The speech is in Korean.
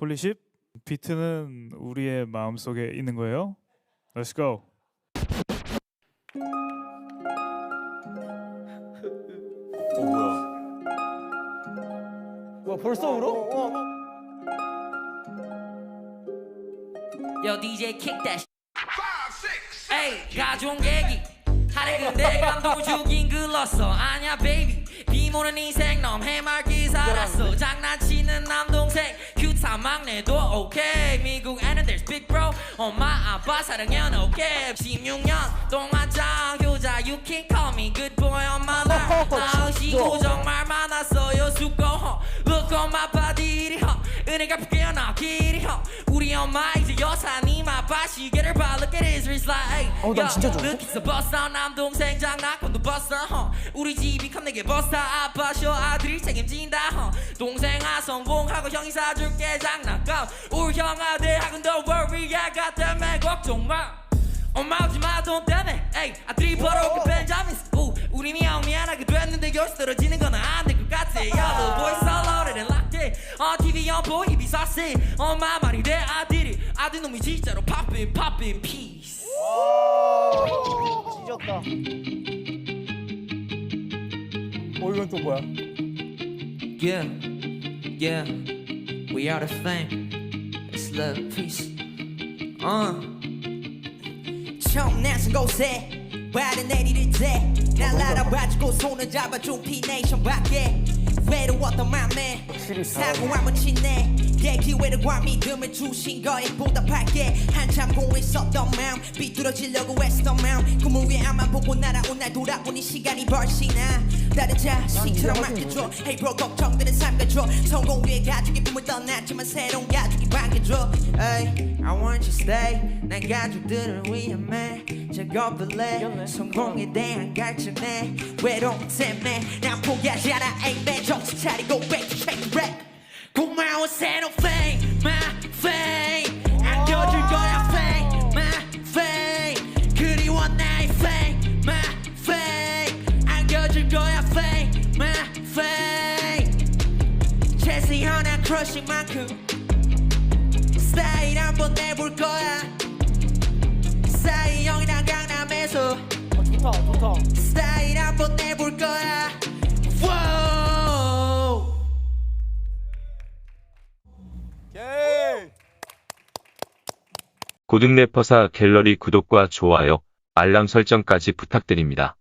홀리십 비트는 우리의 마음속에 있는 거예요. Let's go. 어 뭐야? 와 벌써 울어? Yo DJ kick that 에이 가져온 계기 하레는 내 감동을 주긴 글렀어 아냐 베이비 비모는 인생 넌 해맑게 살았어 막내도 오케이 미국에는 there's big bro 엄마 아빠 사랑연 오케이 16년 동안 장효자 you can call me good boy on my life 나으시고 정말 많았어요 수고 look on my body 허 은혜가 깨어나 길이 허 우리 엄마 이제 여사님 아빠 시계를 봐 look at his wrist like 어, 난 진짜 좋은데? 르키스 버스 남동생 장난감도 버스 허 우리 집이 컴 내게 버스 아빠 쇼 아들이 책임진다 허 동생아 성공하고 형이 사줄게 장난감. 우리 형아 대학은 don't worry I got that man 걱정 마. 엄마 오지 마 돈 때문에 에이 아들이 벌어올게 벤자민스 우 우리 미안 미안하게 됐는데 열시 떨어지는 건 안 될 것 같아. Loaded and locked in 어 TV 연 보이 비사시 엄마 말이 내 아들이. 아들 놈이 진짜로 poppin' poppin' peace 찢었다. 어 이건 또 뭐야? Yeah, yeah, we are the fame. It's love, peace. Uh. 처음 나선 곳에 발을 내리를 때날 알아봐주고 손을 잡아준 P-Nation 밖에 외로웠던 맘에 사고함은 친해 내 기회를 과 믿음을 주신 거에 보답할게. 한참 공고 있었던 마음 비뚤어지려고 했던 마음. 꿈을 위해 앞만 보고 날아온 날 돌아오니 시간이 벌시나. 다른 자식처럼 맡겨줘. Hey bro 삶 가져 성공 위해 가족이 꿈을 떠났지만 새로운 가족이 반겨줘. Hey, I want you stay. 난 가족들을 위함에 작업을 해 성공에 대한 갈증에. 외로움 때문에. 난 포기하지 않아 Amen 정신 차리고 back to check the rap 고마워 새로운 fame my fame 안겨줄 거야 fame my fame 그리워 나의 fame my fame 안겨줄 거야 fame my fame 제시 하나 crushing 만큼 스타일 한번 내볼 거야 스타일 형이랑 강남에서 어, 좋다 좋다. 고등 래퍼사 갤러리 구독과 좋아요, 알람 설정까지 부탁드립니다.